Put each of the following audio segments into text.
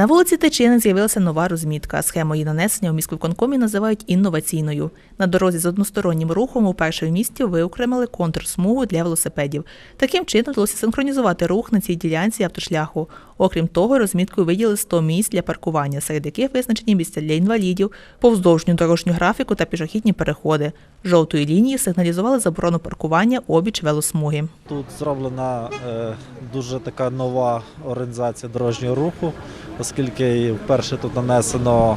На вулиці Тичини з'явилася нова розмітка. Схему її нанесення у міськвиконкомі називають інноваційною. На дорозі з одностороннім рухом у першому місті виокремили контрсмугу для велосипедів. Таким чином вдалося синхронізувати рух на цій ділянці автошляху. Окрім того, розміткою виділили 100 місць для паркування, серед яких визначені місця для інвалідів, повздовжню дорожню графіку та пішохідні переходи. Жовтою лінією сигналізували заборону паркування обіч велосмуги. Тут зроблена е, дуже така нова організація дорожнього руху, оскільки вперше тут нанесено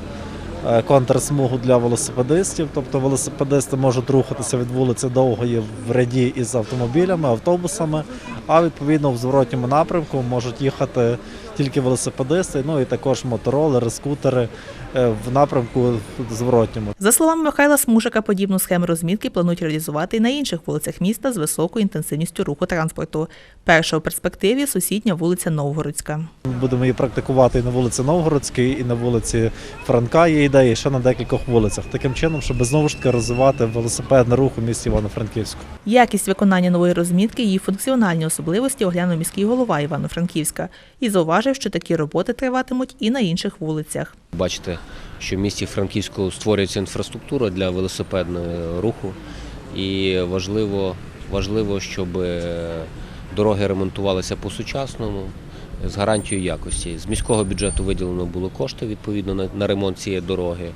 е, контрсмугу для велосипедистів. Тобто велосипедисти можуть рухатися від вулиці Довгої в ряді із автомобілями, автобусами, а відповідно в зворотньому напрямку можуть їхати тільки велосипедисти, ну і також моторолери, скутери е, в напрямку зворотньому. За словами Михайла Смушика, подібну схему розмітки планують реалізувати і на інших вулицях міста з високою інтенсивністю руху транспорту. Перша у перспективі сусідня вулиця Новгородська. Ми будемо її практикувати і на вулиці Новгородській, і на вулиці Франка є ідеї, ще на декількох вулицях. Таким чином, щоб знову ж таки розвивати велосипедний рух у місті Івано-Франківську. Якість виконання нової розмітки, її функціональні особливості оглянув міський голова Івано-Франківська і зауважив, що такі роботи триватимуть і на інших вулицях. Бачите, що в місті Франківську створюється інфраструктура для велосипедного руху, і важливо, важливо, щоб е, дороги ремонтувалися по-сучасному з гарантією якості. З міського бюджету виділено було кошти відповідно на ремонт цієї дороги.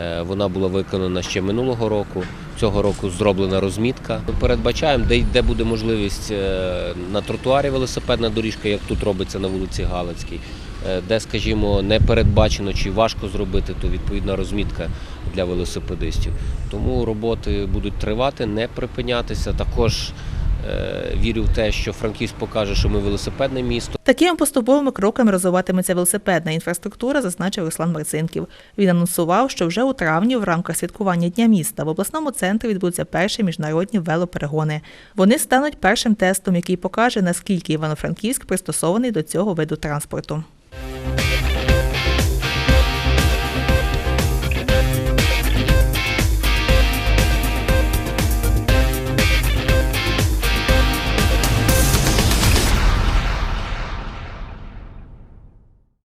Е, Вона була виконана ще минулого року. Цього року зроблена розмітка. Ми передбачаємо, де, де буде можливість е, на тротуарі велосипедна доріжка, як тут робиться на вулиці Галицькій. Е, де, скажімо, не передбачено чи важко зробити, то відповідна розмітка для велосипедистів. Тому роботи будуть тривати, не припинятися. Також вірю в те, що Франківськ покаже, що ми велосипедне місто. Такими поступовими кроками розвиватиметься велосипедна інфраструктура, зазначив Руслан Марцинків. Він анонсував, що вже у травні в рамках святкування Дня міста в обласному центрі відбудуться перші міжнародні велоперегони. Вони стануть першим тестом, який покаже, наскільки Івано-Франківськ пристосований до цього виду транспорту.